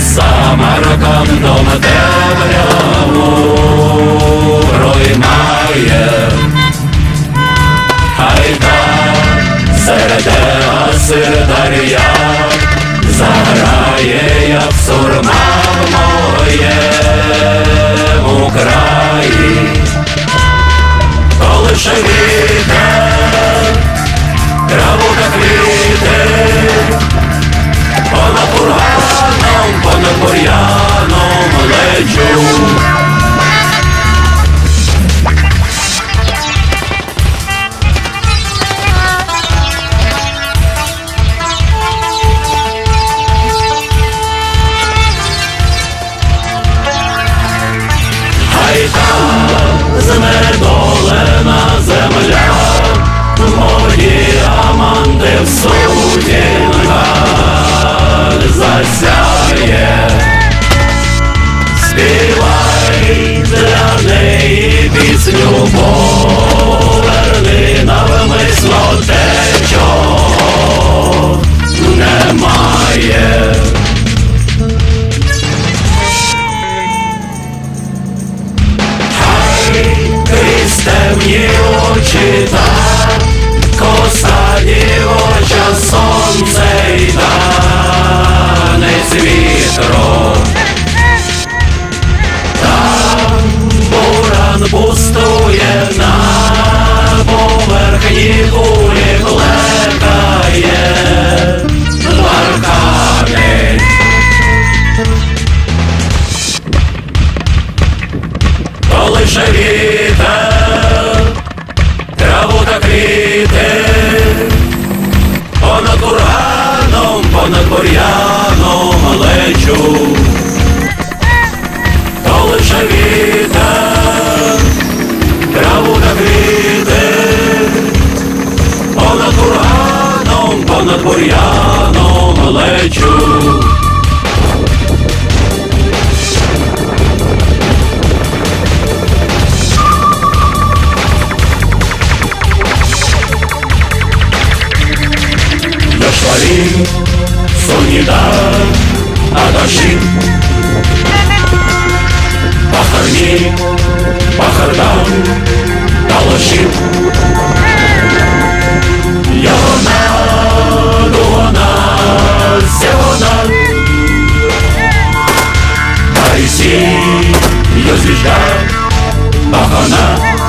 Сама Самараком дом темряву проймає, хайда середе асирдар'я заграє, як сурма моє моєму краї. коли шеві. memoria навмисно те, чого немає. Крізь темні очі та коса дівоча понад бур'яном лечу, то лише вітер, траву та квіти, понад кураном, понад бур'яном лечу. так, адашим Пахарни, пахардан, талашим Ялана, дуана, сеона Париси, ее звезда, пахана